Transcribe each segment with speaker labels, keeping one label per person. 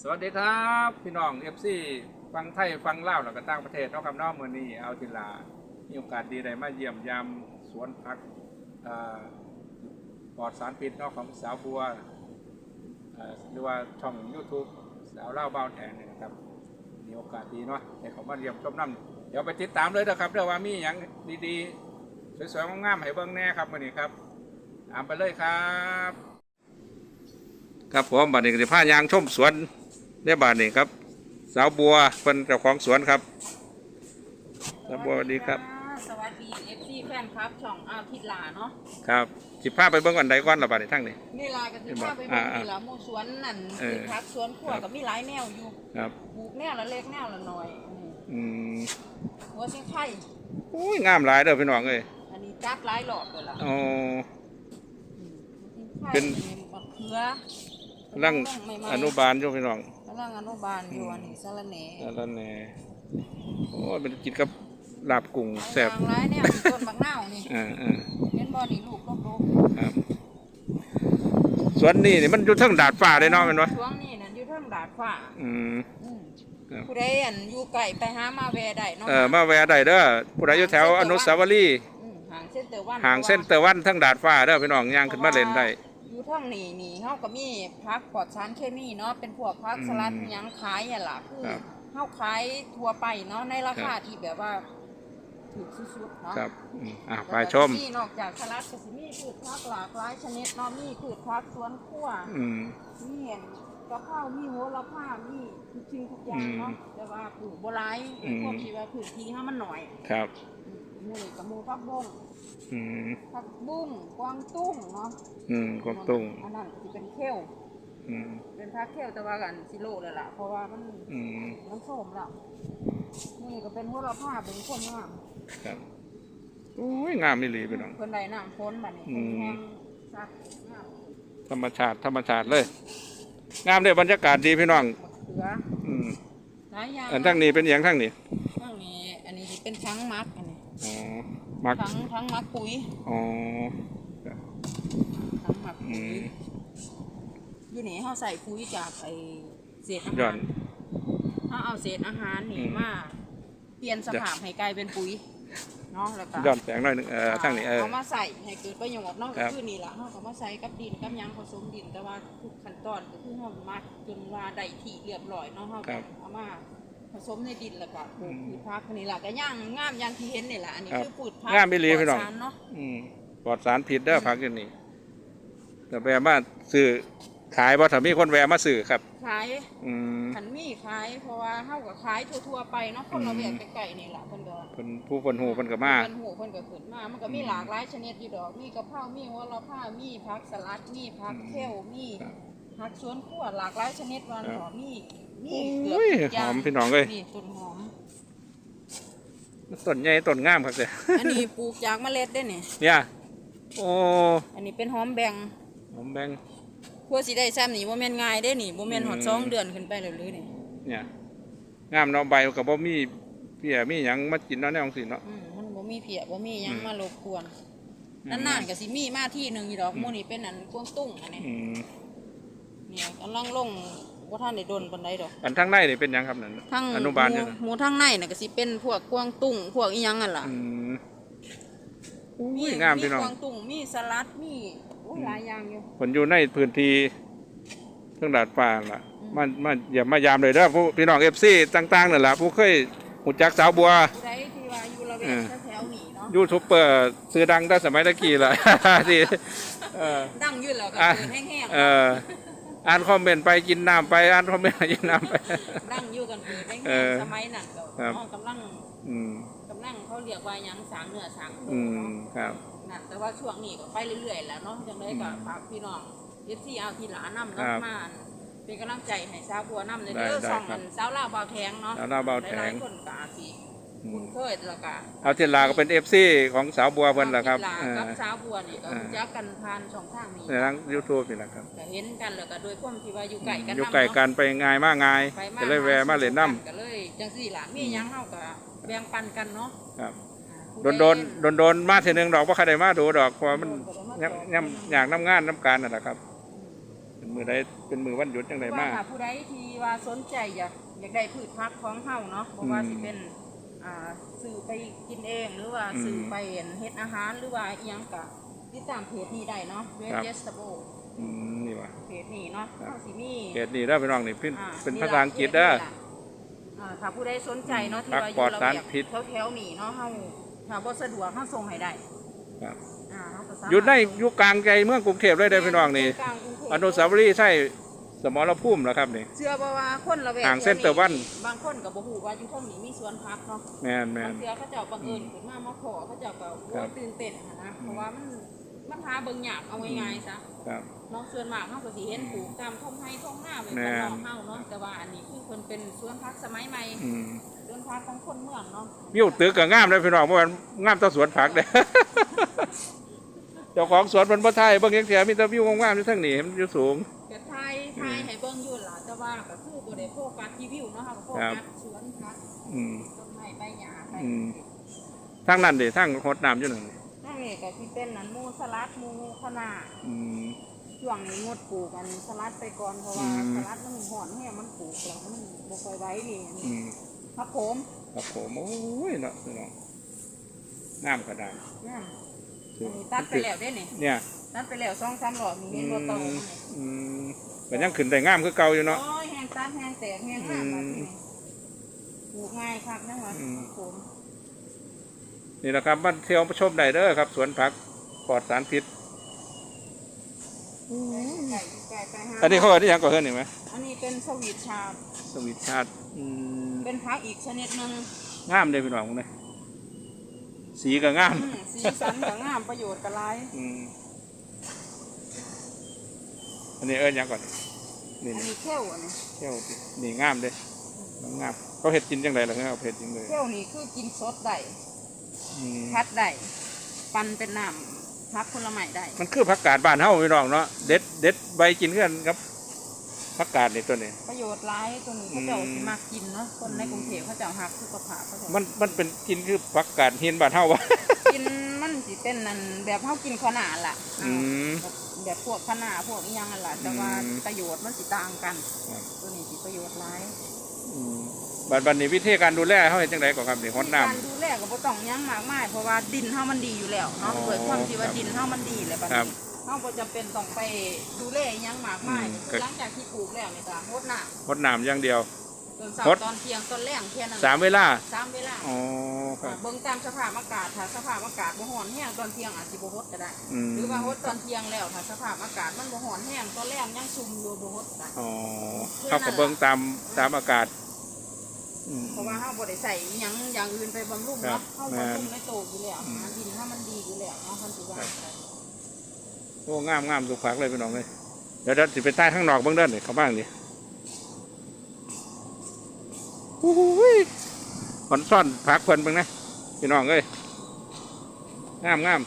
Speaker 1: สวัสดีครับพี่น้องเอฟซีฟังไทยฟังเล่าแล้วก็ต่างประเทศเนาะครับน้องมือนี้เอาทีลามีโอกาสดีได้มาเยี่ยมยามสวนพักปลอดสารพิษนาะของสาวบัวหรือว่าช่อง YouTube สาวเล่าวบ้าแทนนะครับ มีโอกาสดีเนาะให้เขามาเยี่ยมชมน้ำเดี๋ยวไปติดตามเลยนะครับเรื่องว่ามีอย่างดีๆ สวยๆงามๆให้เบิ่งแน่ครับมือนี้ครับตามไปเลยครับ ครับผมบัดนี้ก็จะพายางชมสวนได้บาดนี้ครับ สาวบัวเป็นเจ้าของสวนครับ สาวบัวสวัสดีครับ
Speaker 2: สวัสดีเอฟซีแฟนครับช่องอาทิตย์ลาเนาะ
Speaker 1: ครับสิพาไปเบิ่งอันใดก่อนละบาดนี้ทั้งนี้
Speaker 2: นี่ลากันที่
Speaker 1: เห็นบ่
Speaker 2: พาไป
Speaker 1: อ่า
Speaker 2: เบิ่ง
Speaker 1: อ่า
Speaker 2: นี่ละหมู่สวนนั่น
Speaker 1: เออ
Speaker 2: คือพักสวนขัว
Speaker 1: ครับ
Speaker 2: ก็มีหลายแนวอยู่
Speaker 1: ครับ
Speaker 2: ปลูกแนวละเล็กแนวละน้อยอืม
Speaker 1: อืม
Speaker 2: หัวเสียงไข่
Speaker 1: อุ้ยงามหลายเด้อพี่น้องเอ้ย
Speaker 2: อันนี้จับหลายหลอดเลยล่ะ
Speaker 1: อ๋อ
Speaker 2: อืมหัวเสียงไข่
Speaker 1: เป็น
Speaker 2: มะเขือ กำ
Speaker 1: ลัง
Speaker 2: ใหม่ๆ
Speaker 1: อนุบาลอยู่พี่น้อง
Speaker 2: กำลังอนุบาลอยู่อันนี้สะระแหน่
Speaker 1: แล้วแน่โอ้ยเป็นกินกับลาบกุ้งแซ่บ
Speaker 2: หลายแนวมีต้นบักนาวนี่
Speaker 1: อ่าอ่า
Speaker 2: เห็นบ่นี่ลูกโลก
Speaker 1: ครับสวนนี่นี่มันอยู่เทั้งดาดฟ้าเลยเนาะแม่นบ่
Speaker 2: ๆช่วงนี้นั่นอยู่เทิงดาดฟ้า
Speaker 1: อืม
Speaker 2: อืม
Speaker 1: ครับ
Speaker 2: ผู้ใดอันอยู่ไกลไปหามาแวได้เนาะ
Speaker 1: เออมาแวะได้เด้อผู้ใดอยู่แถวอนุสาวรีย์
Speaker 2: อืมห่างเส้นเตอร์วัน
Speaker 1: ห่างเส้นเตอร์วันทั้งดาดฟ้าเด้อพี่น้องย่างขึ้นมาเล่นได้
Speaker 2: อยู่ท่องนี่นี่เฮาก็มีพักปลอดสารเคมีเนาะเป็นพวกพัก
Speaker 1: อืม
Speaker 2: สลัดหยังขายอะล่ะคือ
Speaker 1: ครับ
Speaker 2: เฮาขายทั่วไปเนาะในราคา
Speaker 1: ครับ
Speaker 2: ที่แบบว่าถูกสุดๆเนาะ
Speaker 1: ครับอืมอะไป
Speaker 2: แล้วก็
Speaker 1: ชม
Speaker 2: ที่นอกจากสลัดก็สิมีพืชพักหลากหลายชนิดเนาะมีพืชพักสวนครัว
Speaker 1: อืม
Speaker 2: มีเห็นกระเพรามีโหระพามีทุกสิ่งทุกอย่างเนาะ
Speaker 1: อืม
Speaker 2: แต่ว่าปลูกบ่หลาย
Speaker 1: อืม
Speaker 2: พวกที่ว่าพื้นที่เฮามันน้อย
Speaker 1: ครับ
Speaker 2: อืมนี่ก็หมู่พักบง
Speaker 1: อืม
Speaker 2: ผักบุ้งกวางตุ้งเนาะ
Speaker 1: อืมกวางตุ้ง
Speaker 2: อันนั้นสิเป็นเข้ว
Speaker 1: อืม
Speaker 2: เป็นผักเข้วแต่ว่ากันสิโลเลยล่ะเพราะว่ามัน
Speaker 1: อืม
Speaker 2: มันส้มแล้วนี่ก็เป็นหัวเราผ้าเป็นคนงาม
Speaker 1: ครับโอ้ยงามอีหลีพี่น้อง
Speaker 2: เพิ่นได้น้ำพ้นบัดนี้
Speaker 1: อื
Speaker 2: เพิ่น
Speaker 1: ม
Speaker 2: แห้งซักงาม
Speaker 1: ธรรมชาติธรรมชาติเลย งามเลยบรรยากาศดีพี่น้อง
Speaker 2: มะเขือ
Speaker 1: อืม
Speaker 2: หลายอย่าง
Speaker 1: อันทั้งนี้เป็นอย่างทั้งนี้
Speaker 2: ทั้งนี้ อันนี้สิเป็นทั้งมักอันนี้
Speaker 1: อ๋อมัก
Speaker 2: ทั้งทั้งมักปุ๋ย
Speaker 1: อ๋อ
Speaker 2: ทั้งมัก
Speaker 1: อื
Speaker 2: ปุ๋ย
Speaker 1: ม
Speaker 2: อยู่นี่เฮาใส่ปุ๋ยจากไอ้เศษอา
Speaker 1: ย้อ
Speaker 2: หานรเฮาเอาเศษอาหารนี่
Speaker 1: อืม
Speaker 2: มาเปลี่ยนสภาพให้กลายเป็นปุ๋ยเนาะแล้วก็
Speaker 1: ย้อนแสงหน่อยหนึงเออทั้งนี้เออ
Speaker 2: เอามาใส่ให้เกิดประโยชน์เนาะ
Speaker 1: ครั
Speaker 2: ก็
Speaker 1: บ
Speaker 2: คือนี่ล่ะเฮาก็มาใส่กับดินกับหยังผสมดินแต่ว่าทุกขั้นตอนก็คือเฮามักจนว่าได้ที่เรียบร้อยเนาะเฮา
Speaker 1: ครั
Speaker 2: ก็
Speaker 1: บ
Speaker 2: เอามา ผสมในดินแล้วก็ปลูก
Speaker 1: อืม
Speaker 2: พืชพักนี่ล่ะก็ย่างงามอย่างที่เห็นนี่ล่ะอันนี้
Speaker 1: ครับ
Speaker 2: คือปลูกพัก
Speaker 1: งามอีหลีพี่น้อง
Speaker 2: ปลดสารเนาะ
Speaker 1: อืมปลอดสารผิดเด้อผักอย่างนี้ แต่แวะมาซื้อขายบ่ถ้ามีคนแวะมาซื้อครับ
Speaker 2: ขาย
Speaker 1: อืม
Speaker 2: ขันมีขายเพราะว่าเฮาก็ขายทั่วๆไปเนาะคนละ
Speaker 1: อืม
Speaker 2: แวกใกล้ๆนี่ล่ะเพิ่นก็
Speaker 1: เพิ่นผู้คนหูเพิ่นก็มา
Speaker 2: เพิ่นหูเพิ่นก็ขึ้นมามันก็มีหลากหลายชนิดอยู่ดอกมีกะเพรามีหัวละพามีผักสลัดมีผัก
Speaker 1: อืม
Speaker 2: เขียวมี
Speaker 1: ครับ
Speaker 2: ผักสวนครัวหลากหลายชนิดวัน
Speaker 1: ครับ
Speaker 2: หอมมี มี
Speaker 1: โอ้ย
Speaker 2: เกือบทุกย่า
Speaker 1: หอมพี่น้องเอ้ย
Speaker 2: นี่ต้นหอม
Speaker 1: ต้นใหญ่ต้นงามครับเด้อ
Speaker 2: อันนี้ปลูกจากเมล็ดได้นี่
Speaker 1: เนี่ย โอ้
Speaker 2: อันนี้เป็นหอมแบง
Speaker 1: หอมแบง
Speaker 2: พวกสิได้ซ้ำนี่บ่แม่นง่ายเด้นี่บ่แม่นฮอด
Speaker 1: อืม
Speaker 2: สองเดือนขึ้นไปแล้วหรือนี่
Speaker 1: เนี่ย งามเนาะใบก็บ่มีเพียมีหยังมากินเนาะแนวจังซี่เนาะ
Speaker 2: อืมมันบ่มีเพียบ่มีหยัง
Speaker 1: อืม
Speaker 2: มารบกวนนานๆก็สิมีมาที่หนึงอยู่ดอกหมู่นี่เป็นอันกวางตุ้งอันนี้
Speaker 1: อืม
Speaker 2: เนี่ยกำลังลง บ่ทันได้ดนปานใดดอก
Speaker 1: อันทางในนี่เป็นหยังครับนั่น
Speaker 2: ทั้ง
Speaker 1: อนุบาล
Speaker 2: ห
Speaker 1: เนี่
Speaker 2: มู่
Speaker 1: ยนะ
Speaker 2: หมู่ทั้งในน่ะก็สิเป็นพวกกวางตุ้งพวกอีหยังอะล่ะ
Speaker 1: อืมอุ้ยงามพี่น้อง
Speaker 2: กวางตุ้งมีสลัดมีโอ้ยหลายอย่างอยู่
Speaker 1: ผลอยู่ในพื้นที่เครื่องดาดฟ้าล่ะ
Speaker 2: อืม
Speaker 1: มันมันอย่ามายามเลยเด้อผู้พี่น้องเอฟซีต่างๆนั่นล่ะผู้เคยหูจักสาวบัว
Speaker 2: ผู้ใดที่ว่าอยู่ละแว
Speaker 1: เอกอ
Speaker 2: แถวๆนี้เนาะ
Speaker 1: ยูทูบเบอร์ซื้อดังตั้งสมัยตะกี้ล่ะ ที่เออ
Speaker 2: ดังอยู่แล้วก็
Speaker 1: อะ
Speaker 2: เปิดแห้ง
Speaker 1: เออ อ่านคอมเมนต์ไปกินน้ำไปอ่านคอมเมนต์ไปกินน้ำไป
Speaker 2: ๆดังอยู่กันเปิดแห้
Speaker 1: เออง
Speaker 2: ๆสมัยนั้นก็
Speaker 1: ครับ
Speaker 2: น้องกำลัง
Speaker 1: อืม
Speaker 2: กำลังเขาเรียกว่าหยังสางเนื้อสางตัว
Speaker 1: อืม
Speaker 2: เนาะ
Speaker 1: ครับ
Speaker 2: นั่นแต่ว่าช่วงนี้ก็ไปเรื่อยๆ แล้วเนาะจังได๋ก็
Speaker 1: อืม
Speaker 2: ฝากพี่น้อง FC เอาทีหลานำ
Speaker 1: ครั
Speaker 2: เนาะ
Speaker 1: บ
Speaker 2: มาเป็นกำลังใจให้สาวบัวนำเลย
Speaker 1: ได้
Speaker 2: เด้อ
Speaker 1: ได้
Speaker 2: ช่อง
Speaker 1: ครั
Speaker 2: อั
Speaker 1: บ
Speaker 2: นสาวลาวเบาแทงเนาะ
Speaker 1: สาวลาวเบาแทง
Speaker 2: หลายๆคนก็อาจสิ
Speaker 1: อื
Speaker 2: คุ้
Speaker 1: ม
Speaker 2: นเคยแล้วก็
Speaker 1: เอาเทลาก็เป็นเอฟซีของสาวบัวเพิ่นล่ะครับ
Speaker 2: ลา
Speaker 1: เออ
Speaker 2: กับสาวบัวนี่ก็
Speaker 1: เออ
Speaker 2: รู้จักกันผ่านช่องทางนี้
Speaker 1: ในทางยูทูบนี่แหละครับ
Speaker 2: ก็เห็นกันแล้วก็โดยความที่ว่าอยู่ไกลกัน
Speaker 1: อยู่ำไกลกัน
Speaker 2: เาะ
Speaker 1: ไปง่ายมากง่าย
Speaker 2: ไปมา
Speaker 1: ก็เลยแวะมาเล่นน้ำ
Speaker 2: ก็เลยจังซี่ล่ะมีหยังเฮาก็แบ่งปันกันเนาะ
Speaker 1: ครับ
Speaker 2: อ่า
Speaker 1: โดนโดนโดนโดนๆมาเทนึงดอกว่าใครได้มาดูดอกเพราะว่ามันยังยังอยากน้ำงานน้ำการนั่นแหละครับมือใดเป็นมือวันหยุดจังได
Speaker 2: ว่า
Speaker 1: มา
Speaker 2: ถ้าผู้ใดที่ว่าสนใจอยากอยากได้พืชพักของเฮาเนาะเพราะว่า
Speaker 1: อืม
Speaker 2: สิเป็น อ่าซื้อไปกินเองหรือว่า
Speaker 1: อืม
Speaker 2: ซื้อไปเฮ็ดอาหารหรือว่าอีหยังก็ติดตามเพจนี้ได้เนาะเว
Speaker 1: ครับ
Speaker 2: เจสตาโบ
Speaker 1: อืมนี่ว่ะ
Speaker 2: เพจนี้เนาะ
Speaker 1: ครับ
Speaker 2: เฮาสิมี
Speaker 1: เกดนี่เด้อพี่น้องนี่เป็น
Speaker 2: อ่
Speaker 1: เป็น
Speaker 2: นี่
Speaker 1: ภา
Speaker 2: ล่ะ
Speaker 1: ษาอังกฤษเด้อ
Speaker 2: นี่ล่ะอ่าถ้าผู้ใดสนใจเนาะที่
Speaker 1: พัก
Speaker 2: ว่าอ
Speaker 1: ปลอยู่ด
Speaker 2: ระ
Speaker 1: สาร
Speaker 2: เบียบ
Speaker 1: พิษ
Speaker 2: แถวๆนี้เนาะเฮาถ้าบ่สะดวกเฮาส่งให้ได้
Speaker 1: ครับ
Speaker 2: อ่าเฮาก็สามารถ
Speaker 1: อยู่ในอยู่กลางใจเมืองกรุงเทพเลยเด้อพี่น้องนี่
Speaker 2: กลางกรุงเทพ
Speaker 1: อนุสาวรีย์ใช่ส มรภูมิแล้วครับนี่
Speaker 2: เชื่อบ่ว่าคนละแวก
Speaker 1: ห่างเส้นตะวัน
Speaker 2: บางคนก็บ่ฮู้ว่าอยู่ทางนี้มีสวนพักเนาะ
Speaker 1: แม่นแม่
Speaker 2: บานงเทื่อเขาเจ้าบังเอิญขึ้นมามาขอเขาเจ้าก็
Speaker 1: ครั
Speaker 2: โอ้
Speaker 1: บ
Speaker 2: ยตื่นเต้นหั้นนะเพราะว่ามันมันหาเบิ่งยากเอาง่ายๆซะ
Speaker 1: ครับ
Speaker 2: เนาะส่วนมากเฮาก็สิเห็นปลูกตามท้องไร่ท้องนาแบบ
Speaker 1: แม่
Speaker 2: บ้านนอกเฮาเนาะแต่ว่าอันนี้คือเพิ่นเป็นสวนพักสมัยใหม่
Speaker 1: อืม
Speaker 2: สวนพักของคนเมืองเนาะ
Speaker 1: วิวตึกก็งามเลยพี่น้องเพราะว่างามต่อสวนผักเด้ เจ้าของสวนมันบ่ไทยเบิ่งยังเสียมีแต่วิวงามๆอยู่ทั้งนี้มันอยู่สูง
Speaker 2: ว่าก็คือบ่ได้โฟกัสที่วิวเนาะค่ะโฟ
Speaker 1: ครั
Speaker 2: กับสสวนพัก
Speaker 1: อืม
Speaker 2: ต้นไม้ใบหญ้าไป
Speaker 1: อืมทางนั้นดิทางหดน้ำอยู่นั่น
Speaker 2: นั่นนี่ก็สิเป็นนั้นหมูสลัดหมูคะน้า
Speaker 1: อืม
Speaker 2: ช่วงนี้งดปลูกกันสลัดไปก่อนเพราะว่า
Speaker 1: อืม
Speaker 2: สลัดมันหอนแห้งมันปลูกแล้วมันบ่ค่อยไว้นี่
Speaker 1: อืม
Speaker 2: ครับผม
Speaker 1: ครับผมโอ้ยเนาะพี่น้องงามกระดาน
Speaker 2: เนี่ยอันนี้ตัดไปแล้วได้นี่
Speaker 1: เนี่ย
Speaker 2: ตัดไปแล้วสองสามหลอดมีเห็นบ่โตมันนี่
Speaker 1: อืมก็ยังขึ้นได้งามคือเก่าอยู่เนาะ
Speaker 2: โอ้ยแห้ง ตัดแห้งแตกแห้งงามแบบนี้ปลูกง่ายครับนะวะ
Speaker 1: อืม
Speaker 2: ครับผม
Speaker 1: นี่แหละครับบ้านเที่ยวชมได้เด้อครับ สวนผักปลอดสารพิษ
Speaker 2: ไก่ไก่ไปหา
Speaker 1: อันนี้เขาเอาที่ยังก่อนเฮือนนี่ไหม
Speaker 2: อันนี้เป็นสวีทชาบ
Speaker 1: สวิตชาติอืม
Speaker 2: เป็นพักอีกชนิดหนึง
Speaker 1: งามเลยพี่น้องเลยสีก็งาม
Speaker 2: อืมสีสันก็งามประโยชน์ก็หลาย
Speaker 1: อืมอันนี้เอิ้นหยังก่อน นี่
Speaker 2: อัน
Speaker 1: นี่
Speaker 2: นี้เขี้ยวอันนี้
Speaker 1: เที่ยวดินี่งามเด้งามเขาเห็ดกินจังไรล่ะเนี่ยเอาเห็ดจริงเลย
Speaker 2: เขี้ยวนี่คือกินสดได้
Speaker 1: อืม
Speaker 2: พัดได้ปั่นเป็นน้ำพักผลไม้ได้
Speaker 1: มันคือผักกาดบ้านเฮาพี่น้องเนาะเด็ดเด็ดใบกินกันครับผักกาดนี่ตัวนี้
Speaker 2: ประโยชน์หลายตัวนี้เขาเจ้าสิมากกินเนาะคนในกรุงเทพเขาเจ้าหักสุขภาพเขาเจ้า
Speaker 1: มันมันเป็นกินคือผักกาดหินบ้านเฮาวะ
Speaker 2: กินมันสิเป็นนั่นแบบเฮากินข้าวหนาล่ะ
Speaker 1: อืม
Speaker 2: แบบ แบบพวกข้าวหนาพวกอีหยังนั่นล่ะแต่ว่า
Speaker 1: อืม
Speaker 2: ประโยชน์มันสิต่างกัน
Speaker 1: ครับ
Speaker 2: ตัวนี้สิประโยชน์หลาย
Speaker 1: อืมบัดบัดนี้วิธีการดูแลเฮาเฮ็ดจังไดก่อนครับนี่ฮดน้ำ
Speaker 2: การดูแลก็บ่ต้องหยังมากมายเพราะว่าดินเฮามันดีอยู่แล้วเนาะ
Speaker 1: อ๋อ
Speaker 2: ด้วยความที่ว่า
Speaker 1: ครับ
Speaker 2: ดินเฮามันดีเลยบัด
Speaker 1: ครั
Speaker 2: นี้
Speaker 1: บ
Speaker 2: เฮาบ่จำเป็นต้องไปดูแลอิหยังมากมาย
Speaker 1: อืม
Speaker 2: คือหลังจากที่ปลูกแล้วนี่ก็รดน้ำ
Speaker 1: ฮดน้ำอย่างเดียว
Speaker 2: ตอนเช้าร
Speaker 1: ด
Speaker 2: ตอนเที่ยงตอนแลงแค่นั้น
Speaker 1: สามเวลา
Speaker 2: สามเวลา
Speaker 1: อ๋อ ครับ
Speaker 2: เบิ่งตามสภาพอากาศถ้าสภาพอากาศบ่ร้อนแห้งตอนเที่ยงอาจสิบ่ฮดก็ได้
Speaker 1: อืม
Speaker 2: หรือว่าฮดตอนเที่ยงแล้วถ้าสภาพอากาศมันบ่ร้อนแห้งตอนแรกยังชุ่มอยู่บ่ฮดก็ได้
Speaker 1: อ๋อเข้ากับเบิ่งตามตามอากาศอืม
Speaker 2: เพราะว่าเฮาบ่ได้ใส่อิหยังอย่างอื่นไปบำรุง
Speaker 1: ครั
Speaker 2: เนาะ
Speaker 1: บ
Speaker 2: เฮาบำรุงในโตอยู่แล้ว
Speaker 1: อืม
Speaker 2: อาหารดินถ้ามันดีอยู่แล้วเนาะคันสิว่า
Speaker 1: ครับโอ้งามงามสุกผักเลยพี่น้องเลยเดี๋ยวเดี๋ยวสิไปใต้ข้างนอกเบื้องด้านนี่เขาบ้างนี่โอ้ย ผอนซ่อนผักเพิ่นเบิ่งนะพี่น้องเอ้ยงามงาม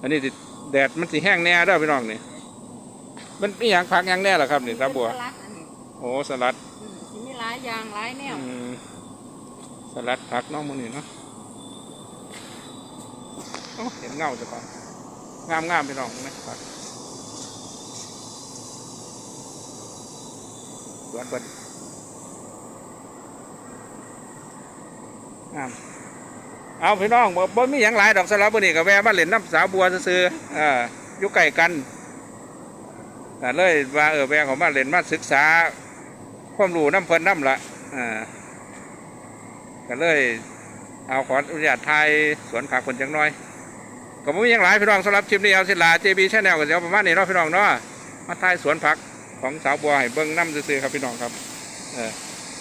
Speaker 1: อันนี้สิแดดมันสิแห้งแน่เด้อพี่น้องนี่มันมีหยังผักหยังแน่ล่ะครับนี่ตาบัว
Speaker 2: เป็นสลัดอันนี้
Speaker 1: โอ้สลัด
Speaker 2: อืมสิมีหลายอย่างหลายแนว
Speaker 1: อืมสลัดผักเน้องมือนี่เนาะโอ้เห็นเงาจะก่อนงามงามๆพี่น้องไหมผักสวนเปิดงาม เอาพี่น้องบ่บ่มีอย่างหลายดอกสลับมือนี่กับแวะมาเล่นน้ำสาวบัวซื้ออ่าอยู่ใกล้กันแต่เลยว่าเออแวะเขามาเล่นมาศึกษา ความรู้น้ำเพิ่นน้ำละอ่าก็เลย เอาขออนุญาตไทยสวนผักคนจังน้อยก็บ่มีหยังหลายพี่น้องสำหรับคลิปนี้เอาสิลา JB Channel ก็สิเอาประมาณนี้เนาะพี่น้องเนาะมาถ่ายสวนผักของสาวบัวให้เบิ่งน้ำซื่อครับพี่น้องครับ เออ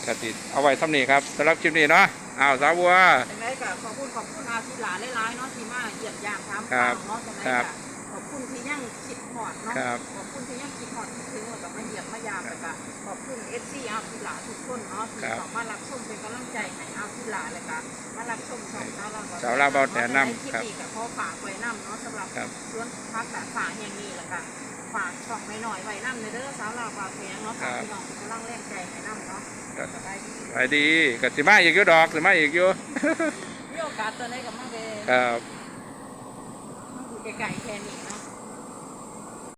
Speaker 1: กติเอาไว้ทำนี้ครับสำหรับคลิปนี้เนาะ อ้าวสาวบัว
Speaker 2: จังไดก็ขอบคุณขอบคุณอาที่หลานหลายๆเนาะที่มาเยี่ยมยามถาม
Speaker 1: ครั
Speaker 2: ข่า
Speaker 1: บ
Speaker 2: วเนาะจังได
Speaker 1: ครั
Speaker 2: ก็
Speaker 1: บ
Speaker 2: ขอบคุณที่ยังคิดฮอดเนาะ
Speaker 1: ครับ
Speaker 2: ขอบคุณที่ยังคิดฮอดคิดถึงแล้วก็มาเยี่ยมมายามแล้วก็ขอบคุณ FC อาที่หลานทุกคนเนาะที่
Speaker 1: ครับ
Speaker 2: เข้ามารับชมเป็นกำลังใจให้อาที่หลานแล้วก็มารับชมช่องสาวเรา
Speaker 1: สาวลาวเบาแถนำ
Speaker 2: คลิป
Speaker 1: ครับ
Speaker 2: นี้ก็ขอฝากไว้นำเนาะสำหรับ
Speaker 1: ครับ
Speaker 2: สวนพักแต่ฝากแห่งนี้แล้วก็ ฝากช่องหน่อยๆไว้นำในเด้อสาวลาวเบาแถงเนาะฝากพี่น้องเป็นกำลังแรงใจให้นำเนาะ
Speaker 1: ครับ
Speaker 2: สบายดี
Speaker 1: ไปดีกสิมาอีกอยู่ดอกสิมาอีกอยู่
Speaker 2: มีโอกาสตัวไหนก็มาเด้
Speaker 1: ครับ
Speaker 2: มันอยู่ไกลๆแค่นี้